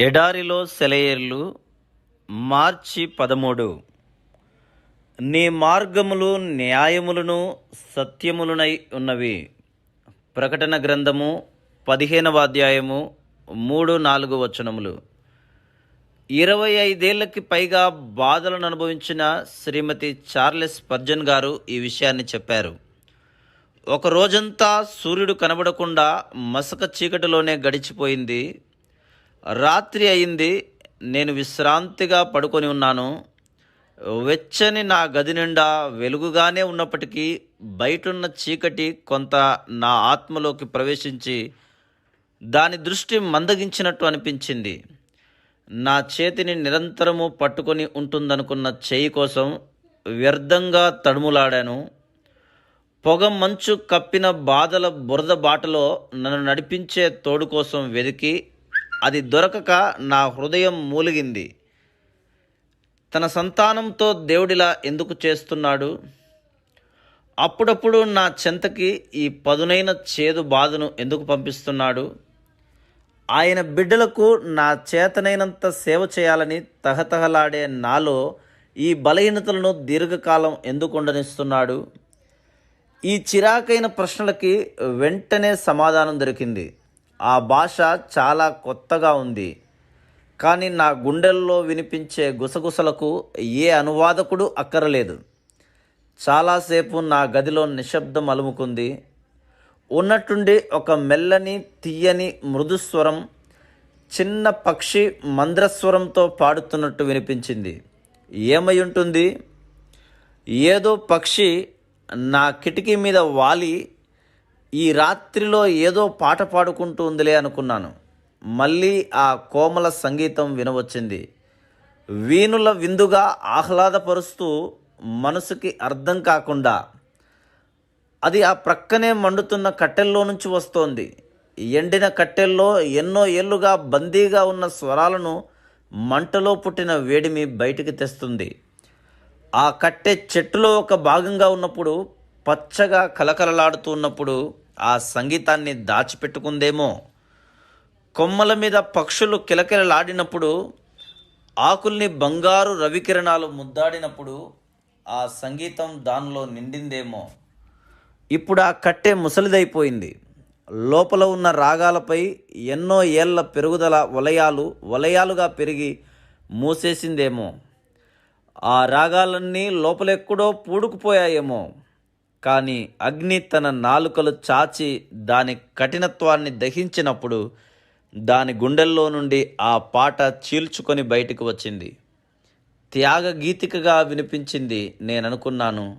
ఎడారిలో సెలయేర్లు మార్చి పదమూడు. నీ మార్గములు న్యాయములను సత్యములునై ఉన్నవి. ప్రకటన గ్రంథము పదిహేనవ అధ్యాయము మూడు నాలుగు వచనములు. ఇరవై ఐదేళ్ళకి పైగా బాధలను అనుభవించిన శ్రీమతి చార్లెస్ పర్జన్ గారు ఈ విషయాన్ని చెప్పారు. ఒక రోజంతా సూర్యుడు కనబడకుండా మసక చీకటిలోనే గడిచిపోయింది. రాత్రి అయింది నేను విశ్రాంతిగా పడుకొని ఉన్నాను. వెచ్చని నా గది నిండా వెలుగుగానే ఉన్నప్పటికీ బయటున్న చీకటి కొంత నా ఆత్మలోకి ప్రవేశించి దాని దృష్టి మందగించినట్టు అనిపించింది. నా చేతిని నిరంతరము పట్టుకొని ఉంటుందనుకున్న చేయి కోసం వ్యర్థంగా తడుములాడాను. పొగ మంచు కప్పిన బాధల బురద బాటలో నన్ను నడిపించే తోడు కోసం వెతికి అది దొరకక నా హృదయం మూలిగింది. తన సంతానంతో దేవుడిలా ఎందుకు చేస్తున్నాడు? అప్పుడప్పుడు నా చెంతకి ఈ పదునైన చేదు బాధను ఎందుకు పంపిస్తున్నాడు? ఆయన బిడ్డలకు నా చేతనైనంత సేవ చేయాలని తహతహలాడే నాలో ఈ బలహీనతలను దీర్ఘకాలం ఎందుకు ఉండనిస్తున్నాడు? ఈ చిరాకైన ప్రశ్నలకి వెంటనే సమాధానం దొరికింది. ఆ భాష చాలా కొత్తగా ఉంది. కానీ నా గుండెల్లో వినిపించే గుసగుసలకు ఏ అనువాదకుడు అక్కరలేదు. చాలాసేపు నా గదిలో నిశ్శబ్దం అలుముకుంది. ఉన్నట్టుండి ఒక మెల్లని తీయని మృదుస్వరం చిన్న పక్షి మంద్రస్వరంతో పాడుతున్నట్టు వినిపించింది. ఏమై ఉంటుంది ఏదో పక్షి నా కిటికీ మీద వాలి ఈ రాత్రిలో ఏదో పాట పాడుకుంటూ ఉందిలే అనుకున్నాను. మళ్ళీ ఆ కోమల సంగీతం వినవచ్చింది. వీణుల విందుగా ఆహ్లాదపరుస్తూ మనసుకి అర్థం కాకుండా అది ఆ ప్రక్కనే మండుతున్న కట్టెల్లో నుంచి వస్తోంది. ఎండిన కట్టెల్లో ఎన్నో ఏళ్ళుగా బందీగా ఉన్న స్వరాలను మంటలో పుట్టిన వేడిమి బయటికి తెస్తుంది. ఆ కట్టె చెట్టులో ఒక భాగంగా ఉన్నప్పుడు పచ్చగా కలకలలాడుతూ ఉన్నప్పుడు ఆ సంగీతాన్ని దాచిపెట్టుకుందేమో. కొమ్మల మీద పక్షులు కిలకిలలాడినప్పుడు ఆకుల్ని బంగారు రవికిరణాలు ముద్దాడినప్పుడు ఆ సంగీతం దానిలో నిండిందేమో. ఇప్పుడు ఆ కట్టె ముసలిదైపోయింది. లోపల ఉన్న రాగాలపై ఎన్నో ఏళ్ళ పెరుగుదల వలయాలు వలయాలుగా పెరిగి మూసేసిందేమో. ఆ రాగాలన్నీ లోపలెక్కడో పూడుకుపోయాయేమో. కానీ అగ్ని తన నాలుకలు చాచి దాని కఠినత్వాన్ని దహించినప్పుడు దాని గుండెల్లో నుండి ఆ పాట చీల్చుకొని బయటకు వచ్చింది. త్యాగ గీతికగా వినిపించింది నేను అనుకున్నాను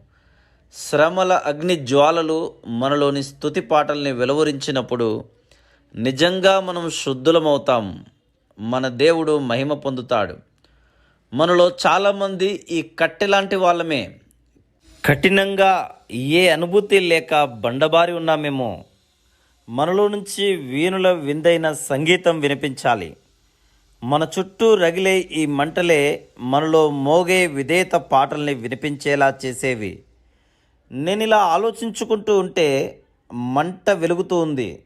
శ్రమల అగ్ని జ్వాలలు మనలోని స్తుతి పాటల్ని వెలువరించినప్పుడు నిజంగా మనం శుద్ధులమవుతాం. మన దేవుడు మహిమ పొందుతాడు. మనలో చాలామంది ఈ కట్టెలాంటి వాళ్ళమే. కఠినంగా ఏ అనుభూతి లేక బండబారి ఉన్నామేమో. మనలో నుంచి వీణుల విందైన సంగీతం వినిపించాలి. మన చుట్టూ రగిలే ఈ మంటలే మనలో మోగే విధేయత పాటల్ని వినిపించేలా చేసేవి. నేను ఇలా ఆలోచించుకుంటూ ఉంటే మంట వెలుగుతూ ఉంది.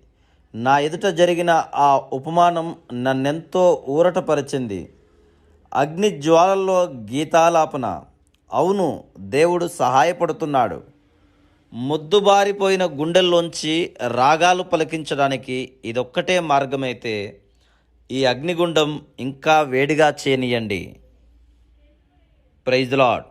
నా ఎదుట జరిగిన ఆ ఉపమానం నన్నెంతో ఊరటపరిచింది. అగ్ని జ్వాలల్లో గీతాలాపన. అవును దేవుడు సహాయపడుతున్నాడు. ముద్దుబారిపోయిన గుండెల్లోంచి రాగాలు పలికించడానికి ఇదొక్కటే మార్గమైతే ఈ అగ్నిగుండం ఇంకా వేడిగా చేయనియండి ప్రైజ్ లాడ్